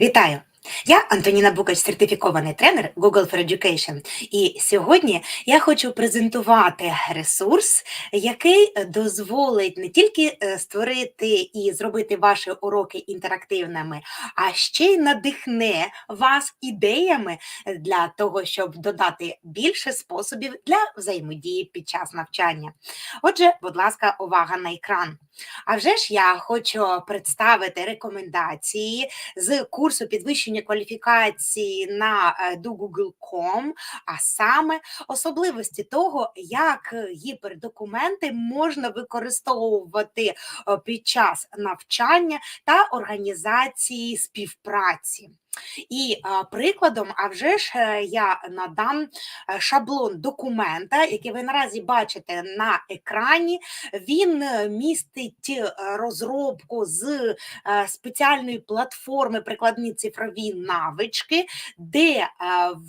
Вітаю! Я Антоніна Букач, сертифікований тренер Google for Education. І сьогодні я хочу презентувати ресурс, який дозволить не тільки е, створити і зробити ваші уроки інтерактивними, а ще й надихне вас ідеями для того, щоб додати більше способів для взаємодії під час навчання. Отже, будь ласка, увага на екран. А вже ж я хочу представити рекомендації з курсу підвищення кваліфікації на е, do.google.com, а саме особливості того, як гіпердокументи можна використовувати е, під час навчання та організації співпраці. І прикладом, а вже ж е, я надам е, шаблон документа, який ви наразі бачите на екрані. Він е, містить розробку з спеціальної платформи прикладні цифрові навички, де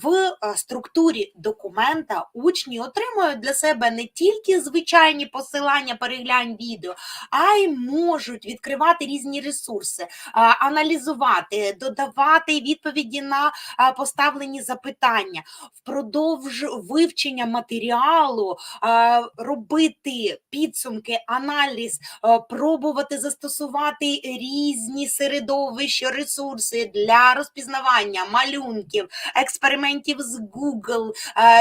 в структурі документа учні отримують для себе не тільки звичайні посилання, переглянь відео, а й можуть відкривати різні ресурси, аналізувати, додавати відповіді на поставлені запитання, впродовж вивчення матеріалу робити підсумки, аналіз, пробувати застосувати різні середовища, ресурси для розпізнавання малюнків, експериментів з Google,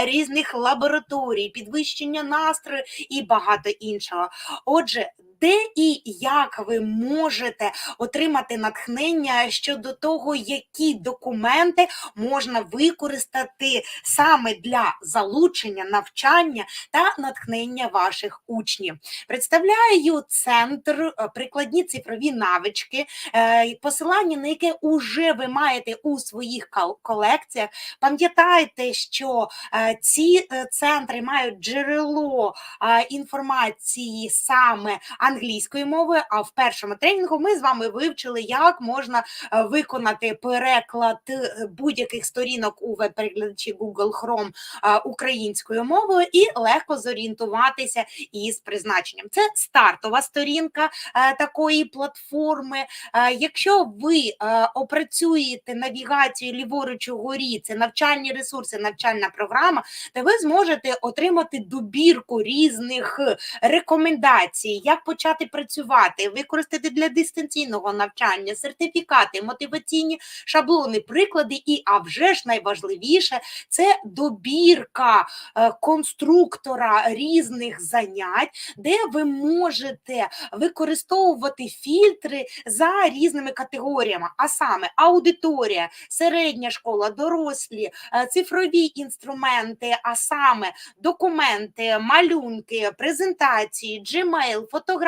різних лабораторій, підвищення настрою і багато іншого. Отже, де і як ви можете отримати натхнення щодо того, які документи можна використати саме для залучення навчання та натхнення ваших учнів. Представляю центр е, прикладні цифрові навички, е, посилання на яке уже ви маєте у своїх колекціях. Пам'ятайте, що е, ці центри мають джерело інформації саме мовою. А в першому тренінгу ми з вами вивчили, як можна е, виконати переклад е, будь-яких сторінок у веб-перекладачі Google Chrome е, українською мовою і легко зорієнтуватися із призначенням. Це стартова сторінка такої платформи. Якщо ви опрацюєте навігацію ліворуч угорі, це навчальні ресурси, навчальна програма, то ви зможете отримати добірку різних рекомендацій, як почати працювати, використати для дистанційного навчання, сертифікати, мотиваційні шаблони, приклади, і а вже ж найважливіше це добірка е, конструктора різних занять, де ви можете використовувати фільтри за різними категоріями, а саме аудиторія, середня школа, дорослі, е, цифрові інструменти, а саме документи, малюнки, презентації, Gmail, фотографії,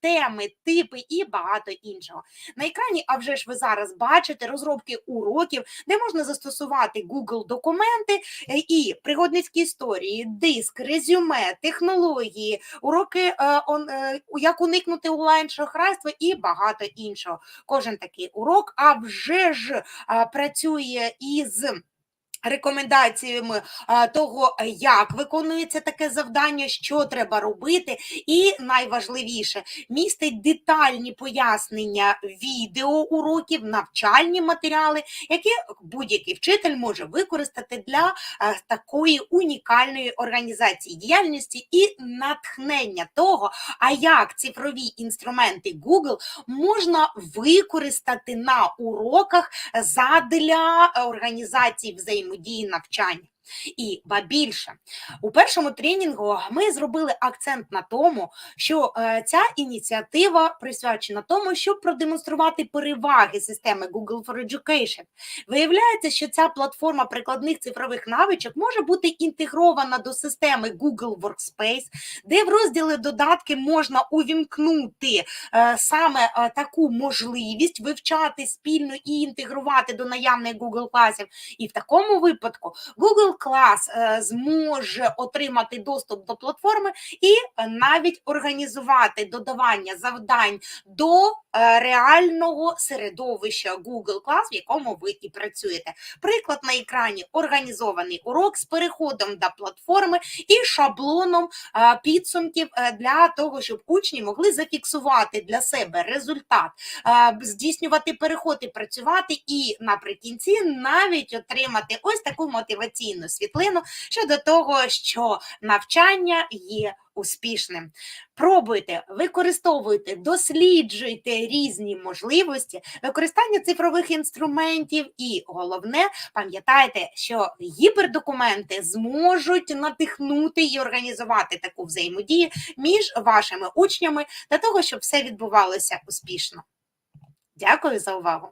теми, типи і багато іншого. На екрані, а вже ж ви зараз бачите розробки уроків, де можна застосувати Google документи е, і пригодницькі історії, диск, резюме, технології, уроки, е, е, як уникнути онлайн шахрайства і багато іншого. Кожен такий урок, а вже ж працює із рекомендаціями того, як виконується таке завдання, що треба робити, і найважливіше містить детальні пояснення відео уроків, навчальні матеріали, які будь-який вчитель може використати для такої унікальної організації діяльності і натхнення того, а як цифрові інструменти Google можна використати на уроках задля організації взаємодії навчання. І ба більше у першому тренінгу ми зробили акцент на тому, що е, ця ініціатива присвячена тому, щоб продемонструвати переваги системи Google for Education. Виявляється, що ця платформа прикладних цифрових навичок може бути інтегрована до системи Google Workspace, де в розділі додатки можна увімкнути е, саме е, таку можливість вивчати спільно і інтегрувати до наявних Google класів. І в такому випадку Google клас е, зможе отримати доступ до платформи і е, навіть організувати додавання завдань до е, реального середовища Google Class, в якому ви і працюєте. Приклад на екрані організований урок з переходом до платформи і шаблоном підсумків для того, щоб учні могли зафіксувати для себе результат, здійснювати переход і працювати, і наприкінці навіть отримати ось таку мотиваційну світлину щодо того, що навчання є успішним. Пробуйте, використовуйте, досліджуйте різні можливості використання цифрових інструментів, і головне, пам'ятайте, що гіпердокументи зможуть надихнути і організувати таку взаємодію між вашими учнями для того, щоб все відбувалося успішно. Дякую за увагу!